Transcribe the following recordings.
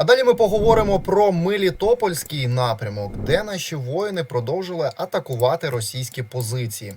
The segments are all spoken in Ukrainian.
А далі ми поговоримо про Мелітопольський напрямок, де наші воїни продовжили атакувати російські позиції.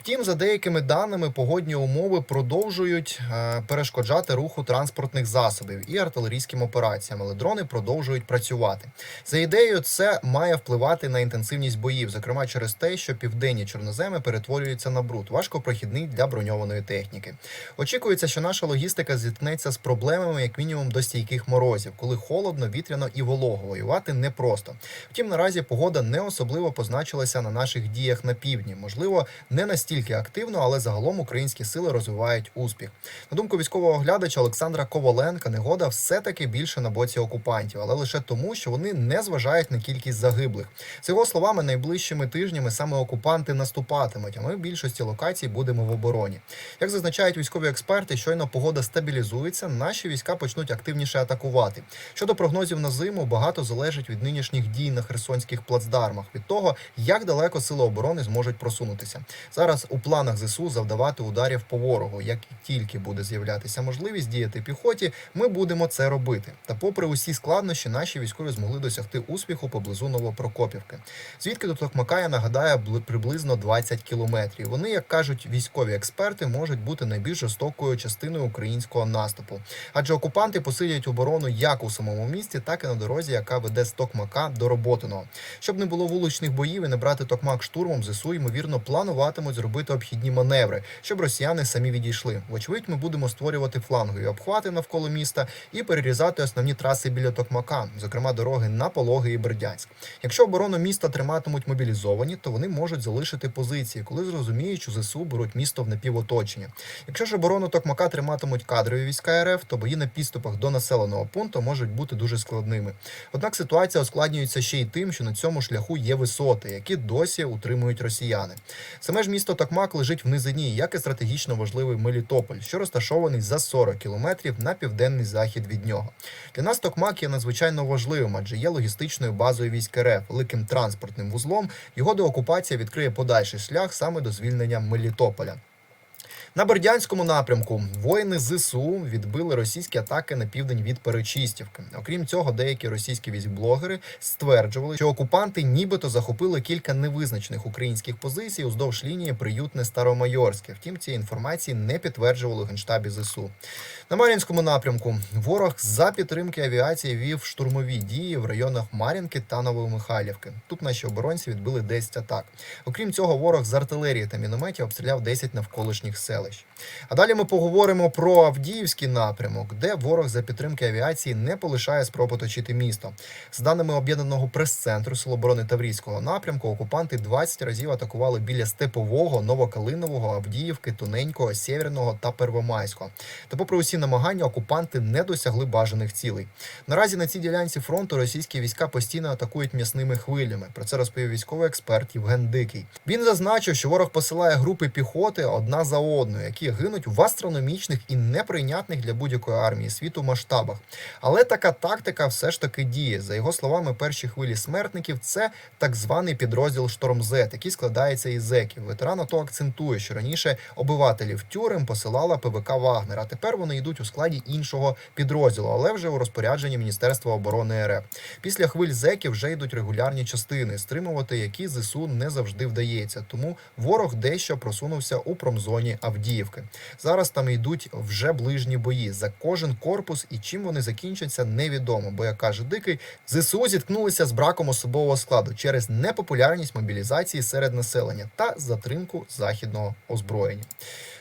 Втім, за деякими даними, погодні умови продовжують е, перешкоджати руху транспортних засобів і артилерійським операціям, але дрони продовжують працювати. За ідеєю, це має впливати на інтенсивність боїв, зокрема через те, що південні чорноземи перетворюються на бруд, важкопрохідний для броньованої техніки. Очікується, що наша логістика зіткнеться з проблемами, як мінімум, до стійких морозів, коли холодно, вітряно і волого воювати непросто. Втім, наразі погода не особливо позначилася на наших діях на півдні. Можливо, не настільки активно, але загалом українські сили розвивають успіх. На думку військового оглядача Олександра Коваленка, негода все-таки більше на боці окупантів, але лише тому, що вони не зважають на кількість загиблих. З його словами, найближчими тижнями саме окупанти наступатимуть, а ми в більшості локацій будемо в обороні. Як зазначають військові експерти, щойно погода стабілізується, наші війська почнуть активніше атакувати. Щодо прогнозів на зиму, багато залежить від нинішніх дій на херсонських плацдармах, від того, як далеко сили оборони зможуть просунутися. Зараз у планах ЗСУ завдавати ударів по ворогу. Як тільки буде з'являтися можливість діяти піхоті, ми будемо це робити. Та, попри усі складнощі, наші військові змогли досягти успіху поблизу Новопрокопівки. Звідки до Токмака, я нагадаю, бли- приблизно 20 кілометрів. Вони, як кажуть військові експерти, можуть бути найбільш жорстокою частиною українського наступу. Адже окупанти посилять оборону як у самому місті, так і на дорозі, яка веде з Токмака до Роботиного. Щоб не було вуличних боїв і не брати Токмак штурмом, ЗСУ ймовірно плануватимуть зробити обхідні маневри, щоб росіяни самі відійшли. Вочевидь, ми будемо створювати флангові обхвати навколо міста і перерізати основні траси біля Токмака, зокрема дороги на Пологи і Бердянськ. Якщо оборону міста триматимуть мобілізовані, то вони можуть залишити позиції, коли зрозуміють, що ЗСУ беруть місто в напівоточення. Якщо ж оборону Токмака триматимуть кадрові війська РФ, то бої на підступах до населеного пункту можуть бути дуже складними. Однак ситуація ускладнюється ще й тим, що на цьому шляху є висоти, які досі утримують росіяни. Саме ж місто Токмак лежить в низині, як і стратегічно важливий Мелітополь, що розташований за 40 кілометрів на південний захід від нього. Для нас Токмак є надзвичайно важливим, адже є логістичною базою військ РФ, великим транспортним вузлом. Його деокупація відкриє подальший шлях саме до звільнення Мелітополя. На Бердянському напрямку воїни ЗСУ відбили російські атаки на південь від Перечистівки. Окрім цього, деякі російські військблогери стверджували, що окупанти нібито захопили кілька невизначених українських позицій уздовж лінії приютне Старомайорське. Втім, цієї інформації не підтверджували генштабі ЗСУ. На Мар'їнському напрямку ворог за підтримки авіації вів штурмові дії в районах Мар'їнки та Новомихайлівки. Тут наші оборонці відбили 10 атак. Окрім цього, ворог з артилерії та мінометів обстріляв 10 навколишніх селищ. А далі ми поговоримо про Авдіївський напрямок, де ворог за підтримки авіації не полишає спроб оточити місто. З даними об'єднаного прес-центру Сил оборони Таврійського напрямку, окупанти 20 разів атакували біля Степового, Новокалинового, Авдіївки, Туненького, Сєвєрного та Первомайського. Та попри усі намагання, окупанти не досягли бажаних цілей. Наразі на цій ділянці фронту російські війська постійно атакують м'ясними хвилями. Про це розповів військовий експерт Євген Дикий. Він зазначив, що ворог посилає групи піхоти одна за одною, які гинуть в астрономічних і неприйнятних для будь-якої армії світу масштабах. Але така тактика все ж таки діє. За його словами, перші хвилі смертників це так званий підрозділ Штормзет, який складається із зеків. Ветеран АТО акцентує, що раніше обивателів тюрем посилала ПВК Вагнер, а тепер вони йдуть у складі іншого підрозділу, але вже у розпорядженні Міністерства оборони РФ. Після хвиль зеків вже йдуть регулярні частини, стримувати які ЗСУ не завжди вдається. Тому ворог дещо просунувся у промзоні Авдіївки. Зараз там йдуть вже ближні бої за кожен корпус, і чим вони закінчаться, невідомо. Бо як каже дикий, ЗСУ зіткнулися з браком особового складу через непопулярність мобілізації серед населення та затримку західного озброєння.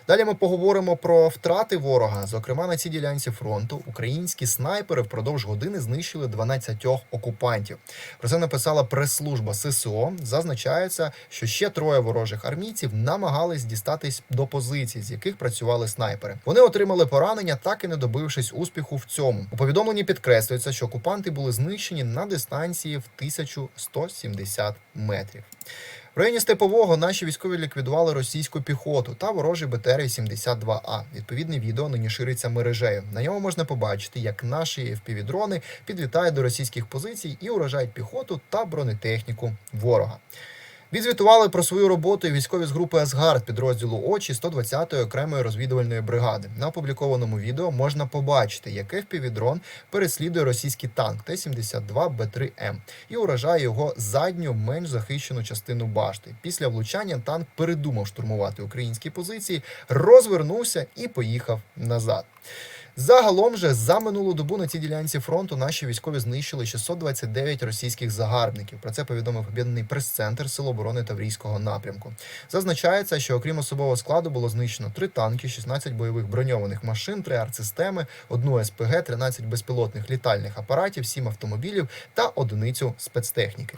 Далі ми поговоримо про втрати ворога. Зокрема, на цій ділянці фронту українські снайпери впродовж години знищили 12 окупантів. Про це написала прес-служба ССО. Зазначається, що ще троє ворожих армійців намагались дістатись до позицій, з яких працювали снайпери. Вони отримали поранення, так і не добившись успіху в цьому. У повідомленні підкреслюється, що окупанти були знищені на дистанції в 1170 метрів. В районі Степового наші військові ліквідували російську піхоту та ворожий БТР-72А. Відповідне відео нині шириться мережею. На ньому можна побачити, як наші FPV-дрони підлітають до російських позицій і уражають піхоту та бронетехніку ворога. Відзвітували про свою роботу військові з групи Асгард підрозділу Очі 120-ї окремої розвідувальної бригади. На опублікованому відео можна побачити, як FPV-дрон переслідує російський танк Т-72Б3М і уражає його задню менш захищену частину башти. Після влучання танк передумав штурмувати українські позиції, розвернувся і поїхав назад. Загалом же за минулу добу на цій ділянці фронту наші військові знищили 629 російських загарбників. Про це повідомив об'єднаний прес-центр Сил оборони Таврійського напрямку. Зазначається, що окрім особового складу було знищено 3 танки, 16 бойових броньованих машин, 3 артсистеми, одну СПГ, 13 безпілотних літальних апаратів, 7 автомобілів та одиницю спецтехніки.